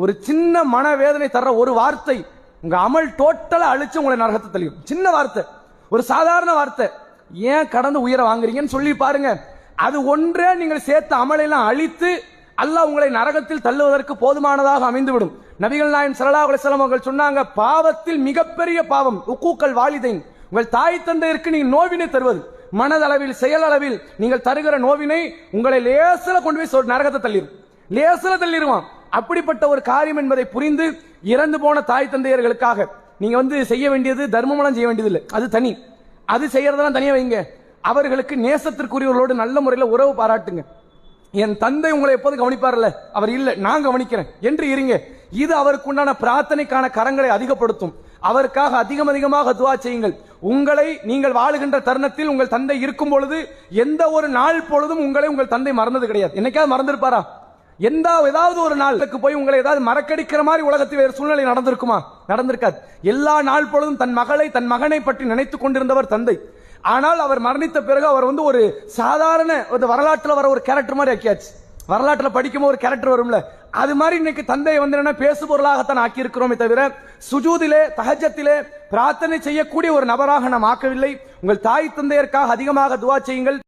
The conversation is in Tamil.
ஒரு சின்ன மனவேதனை தர்ற ஒரு வார்த்தை உங்க அமல் டோட்டலா அழிச்சு உங்களை நரகத்தை தெளியும் சின்ன வார்த்தை. ஒரு சாதாரண வார்த்தை. ஏன் கடந்து உயிரை வாங்குறீங்கன்னு சொல்லி பாருங்க. அது ஒன்றே நீங்கள் சேர்த்த அமலையெல்லாம் அழித்து அல்லாஹ் உங்களை நரகத்தில் தள்ளுவதற்கு போதுமானதாக அமைந்துவிடும். நபிகள் நாயன் சரலா அலைஹி அவர்கள் சொன்னாங்க பாவத்தில் மிகப்பெரிய பாவம் உக்கூக்கல் வாலிதைன். உங்கள் தாய் தந்தையருக்கு நீங்கள் நோவினை தருவது. மனதளவில் செயலளவில் நீங்கள் தருகிற நோவினை உங்களை லேசில கொண்டு போய் நரகத்தை தள்ளிடும் லேசில தள்ளிடுவான் அப்படிப்பட்ட ஒரு காரியம் என்பதை புரிந்து இறந்து போன தாய் தந்தையர்களுக்காக நீங்க வந்து செய்ய வேண்டியது தர்மமெல்லாம் செய்ய வேண்டியது இல்லை அது தனி. அது செய்யறதெல்லாம் தனியா வைங்க. அவர்களுக்கு நேசத்திற்குரியவர்களோடு நல்ல முறையில் உறவு பாராட்டுங்க. என் தந்தை உங்களை எப்போதும் கவனிப்பார்ல? அவர் இல்லை. நான் கவனிக்கிறேன். என்று இருங்க. இது அவருக்கு உண்டான பிரார்த்தனைக்கான கரங்களை அதிகப்படுத்தும். அவருக்காக அதிகம் அதிகமாக துவா செய்யுங்கள். உங்களை நீங்கள் வாழுகின்ற தருணத்தில் உங்கள் தந்தை இருக்கும் பொழுது எந்த ஒரு நாள் பொழுதும் உங்களை உங்கள் தந்தை மறந்தது கிடையாது. என்னைக்காவது மறந்திருப்பாரா? எந்த ஏதாவது ஒரு நாளுக்கு போய் உங்களை ஏதாவது மறக்கடிக்கிற மாதிரி உலகத்தில் வேறு சூழ்நிலை நடந்திருக்குமா? நடந்திருக்காது. எல்லா நாள் பொழுதும் தன் மகளை தன் மகனை பற்றி நினைத்துக் கொண்டிருந்தவர் தந்தை. ஆனால் அவர் மரணித்த பிறகு அவர் வந்து ஒரு சாதாரண ஒரு வரலாற்றில் வர ஒரு கேரக்டர் மாதிரி ஆக்கியாச்சு. வரலாற்றில் படிக்கும் ஒரு கேரக்டர் வரும்ல. அது மாதிரி இன்னைக்கு தந்தையை வந்து என்ன பேசு பொருளாகத்தான் ஆக்கி இருக்கிறோமே தவிர சுஜூதிலே தஹஜத்திலே பிரார்த்தனை செய்யக்கூடிய ஒரு நபராக நாம் ஆக்கவில்லை. உங்கள் தாய் தந்தையருக்காக அதிகமாக துவா செய்யுங்கள்.